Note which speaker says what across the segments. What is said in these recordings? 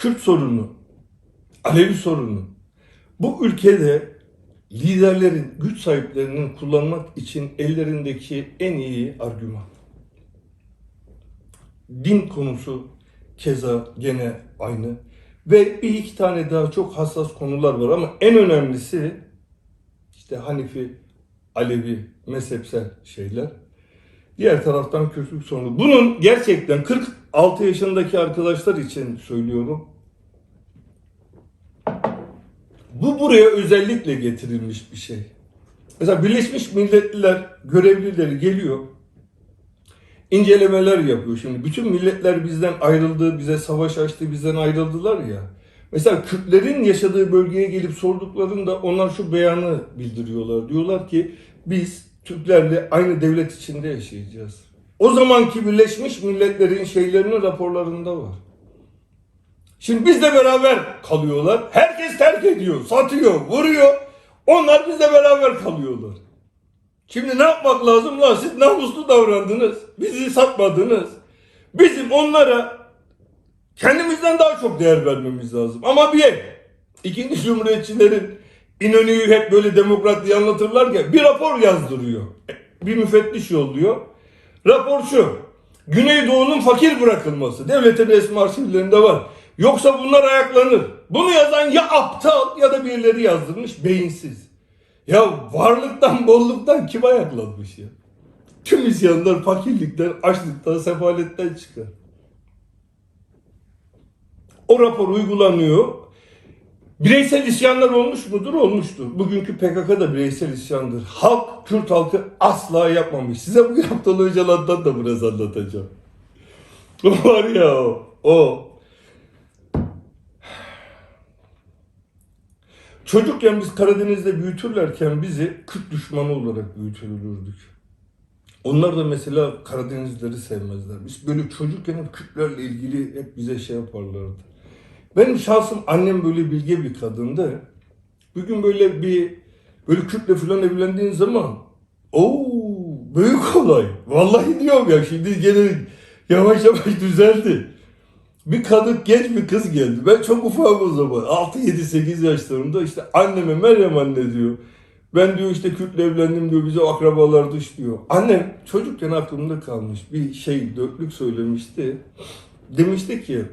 Speaker 1: Kürt sorunu, Alevi sorunu bu ülkede liderlerin, güç sahiplerinin kullanmak için ellerindeki en iyi argüman. Din konusu keza gene aynı. Ve bir iki tane daha çok hassas konular var ama en önemlisi işte Hanifi, Alevi, mezhepsel şeyler. Diğer taraftan Kürtlük sorunu. Bunun gerçekten 46 yaşındaki arkadaşlar için söylüyorum. Bu buraya özellikle getirilmiş bir şey. Mesela Birleşmiş Milletler görevlileri geliyor. incelemeler yapıyor şimdi. Bütün milletler bizden ayrıldı, bize savaş açtı, bizden ayrıldılar ya. Mesela Kürtlerin yaşadığı bölgeye gelip sorduklarında onlar şu beyanı bildiriyorlar. Diyorlar ki biz Türklerle aynı devlet içinde yaşayacağız. O zamanki Birleşmiş Milletler'in şeylerinin raporlarında var. Şimdi bizle beraber kalıyorlar. Herkes terk ediyor, satıyor, vuruyor. Onlar bizle beraber kalıyorlar. Şimdi ne yapmak lazım lan? Siz namuslu davrandınız. Bizi satmadınız. Bizim onlara kendimizden daha çok değer vermemiz lazım. Ama bir ikinci cumhuriyetçilerin İnönü'yü hep böyle demokrat diye anlatırlar ki bir rapor yazdırıyor. Bir müfettiş yolluyor. Rapor şu. Güneydoğu'nun fakir bırakılması. Devletin resmi arşivlerinde var. Yoksa bunlar ayaklanır. Bunu yazan ya aptal ya da birileri yazdırmış beyinsiz. Ya varlıktan bolluktan kim ayaklanmış ya? Tüm isyanlar fakirlikten, açlıktan, sefaletten çıkar. O rapor uygulanıyor. Bireysel isyanlar olmuş mudur? Olmuştur. Bugünkü PKK da bireysel isyandır. Halk, Kürt halkı asla yapmamış. Size bu yaptığı Öcalan'dan da biraz anlatacağım. Var ya o. O. Çocukken biz Karadeniz'de büyütürlerken bizi Kürt düşmanı olarak büyütülürdük. Onlar da mesela Karadenizleri sevmezler. Biz böyle çocukken hep Kürtlerle ilgili hep bize şey yaparlardı. Benim şahsım annem böyle bilge bir kadındı. Bugün böyle bir böyle Kürtle falan evlendiğin zaman o büyük olay. Vallahi diyorum ya şimdi gene yavaş yavaş düzeldi. Bir kadın genç bir kız geldi. Ben çok ufağım o zaman. 6 7 8 yaşlarında işte anneme Meryem anne diyor. Ben diyor işte Kürt'le evlendim diyor bize akrabalar dış diyor. Annem çocukken aklımda kalmış bir şey dörtlük söylemişti. Demişti ki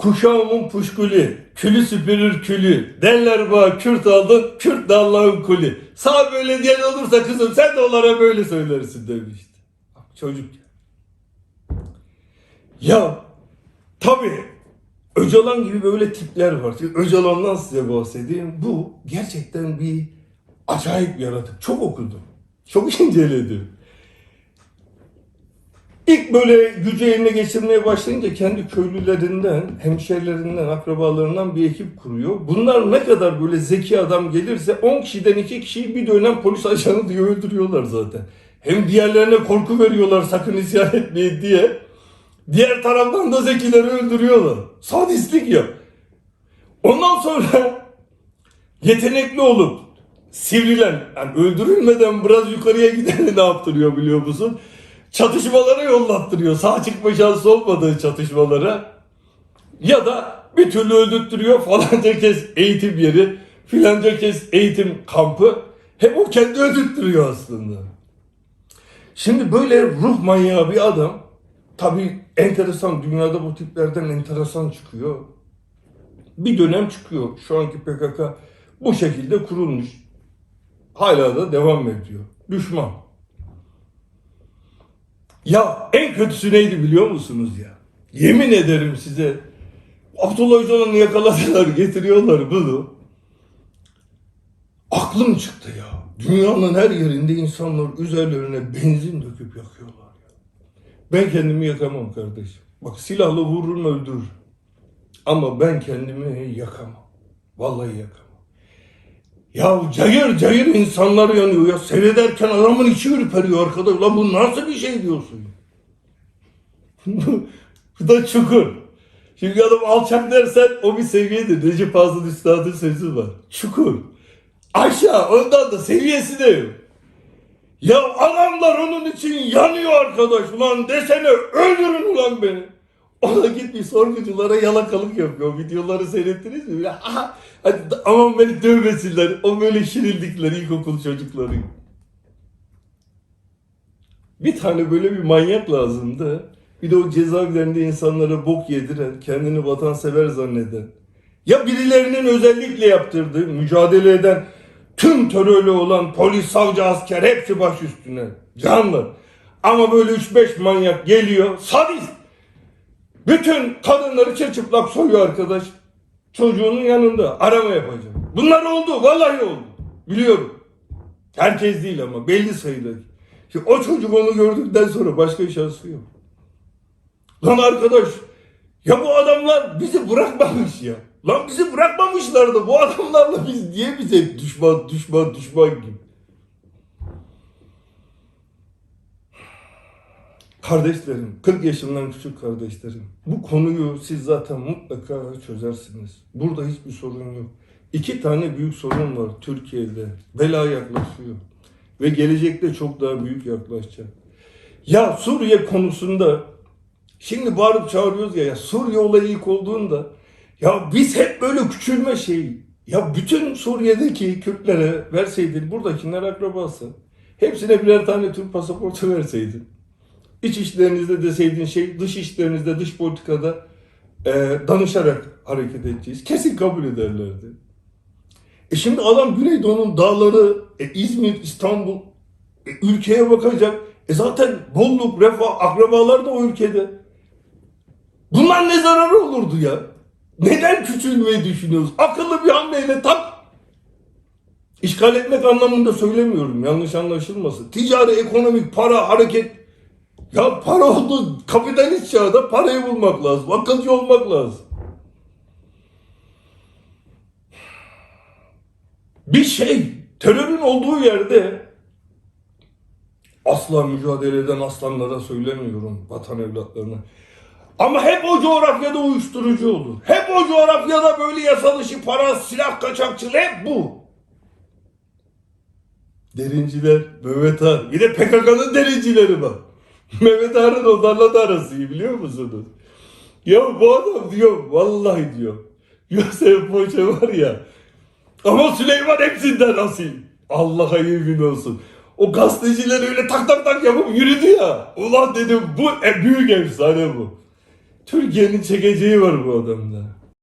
Speaker 1: Kuşağımın puşkuli, külü süpürür külü. Derler bana Kürt aldın, Kürt de Allah'ın kulü. Sağ böyle diyen olursa kızım sen de onlara böyle söylersin demişti. Çocuk. Ya tabii Öcalan gibi böyle tipler var. Şimdi Öcalan'dan size bahsedeyim. Bu gerçekten bir acayip yaratık. Çok okudum. Çok inceledim. İlk böyle gücü eline geçirmeye başlayınca kendi köylülerinden, hemşerilerinden, akrabalarından bir ekip kuruyor. Bunlar ne kadar böyle zeki adam gelirse 10 kişiden 2 kişiyi bir dönem polis ajanı diye öldürüyorlar zaten. Hem diğerlerine korku veriyorlar sakın isyan etmeyin diye. Diğer taraftan da zekileri öldürüyorlar. Sadistlik ya. Ondan sonra yetenekli olup sivrilen, yani öldürülmeden biraz yukarıya gideni ne yaptırıyor biliyor musun? Çatışmalara yollattırıyor. Sağ çıkma şansı olmadığı çatışmalara. Ya da bir türlü öldürttürüyor falanca kez eğitim yeri, filanca kez eğitim kampı. Hep o kendi öldürttürüyor aslında. Şimdi böyle ruh manyağı bir adam tabii enteresan dünyada bu tiplerden enteresan çıkıyor. Bir dönem çıkıyor. Şu anki PKK bu şekilde kurulmuş. Hala da devam ediyor. Düşman. Ya en kötüsü neydi biliyor musunuz ya? Yemin ederim size Abdullah Öcalan'ı yakaladılar getiriyorlar bunu. Aklım çıktı ya. Dünyanın her yerinde insanlar üzerlerine benzin döküp yakıyorlar ya. Ben kendimi yakamam kardeşim. Bak silahla vururum öldürür. Ama ben kendimi yakamam. Vallahi yakamam. Ya cayır cayır insanlar yanıyor ya. Seyrederken adamın içi ürperiyor arkadaş. Lan bu nasıl bir şey diyorsun? bu da çukur. Şimdi adam alçak dersen o bir seviyedir. Recep Fazıl Üstad'ın sözü var. Çukur. Aşağı ondan da seviyesi de yok. Ya adamlar onun için yanıyor arkadaş. Ulan desene öldürün ulan beni. O da gitmiş sorguculara yalakalık yapıyor. Videoları seyrettiniz mi? Ya, aha, hadi, aman beni dövmesinler. O böyle şirildikleri ilkokul çocukları. Bir tane böyle bir manyak lazımdı. Bir de o cezaevlerinde insanlara bok yediren, kendini vatansever zanneden. Ya birilerinin özellikle yaptırdığı, mücadele eden, tüm terörlü olan polis, savcı, asker hepsi baş üstüne. Canlı. Ama böyle 3-5 manyak geliyor, sadist. Bütün kadınları çırçıplak soyuyor arkadaş. Çocuğunun yanında arama yapacağım. Bunlar oldu, vallahi oldu. Biliyorum. Herkes değil ama belli sayıda. Şimdi o çocuk onu gördükten sonra başka şansı yok. Lan arkadaş ya bu adamlar bizi bırakmamış ya. Lan bizi bırakmamışlardı. Bu adamlarla biz niye bize düşman düşman düşman gibi. Kardeşlerim, 40 yaşından küçük kardeşlerim. Bu konuyu siz zaten mutlaka çözersiniz. Burada hiçbir sorun yok. İki tane büyük sorun var Türkiye'de. Bela yaklaşıyor. Ve gelecekte çok daha büyük yaklaşacak. Ya Suriye konusunda şimdi bağırıp çağırıyoruz ya, ya Suriye olayı ilk olduğunda ya biz hep böyle küçülme şeyi. Ya bütün Suriye'deki Kürtlere verseydin, buradakiler akrabası. Hepsine birer tane Türk pasaportu verseydin. İç işlerinizde deseydin şey, dış işlerinizde, dış politikada e, danışarak hareket edeceğiz. Kesin kabul ederlerdi. E şimdi adam Güneydoğu'nun dağları, e, İzmir, İstanbul, e, ülkeye bakacak. E zaten bolluk, refah, akrabalar da o ülkede. Bunlar ne zararı olurdu ya? Neden küçülmeyi düşünüyoruz? Akıllı bir hamleyle tak. İşgal etmek anlamında söylemiyorum. Yanlış anlaşılmasın. Ticari, ekonomik, para, hareket. Ya para oldu. Kapitalist çağda parayı bulmak lazım. Akılcı olmak lazım. Bir şey terörün olduğu yerde asla mücadele eden aslanlara söylemiyorum vatan evlatlarına. Ama hep o coğrafyada uyuşturucu olur. Hep o coğrafyada böyle yasa dışı para, silah kaçakçılığı hep bu. Derinciler, Mehmet. Bir de PKK'nın derincileri var. Mehmet Ağar'ın onlarla da arası iyi biliyor musunuz? Ya bu adam diyor, vallahi diyor. Yosef Paşa var ya. Ama Süleyman hepsinden asil. Allah'a yemin olsun. O gazeteciler öyle tak tak tak yapıp yürüdü ya. Ulan dedim bu e, büyük efsane bu. Türkiye'nin çekeceği var bu adamda.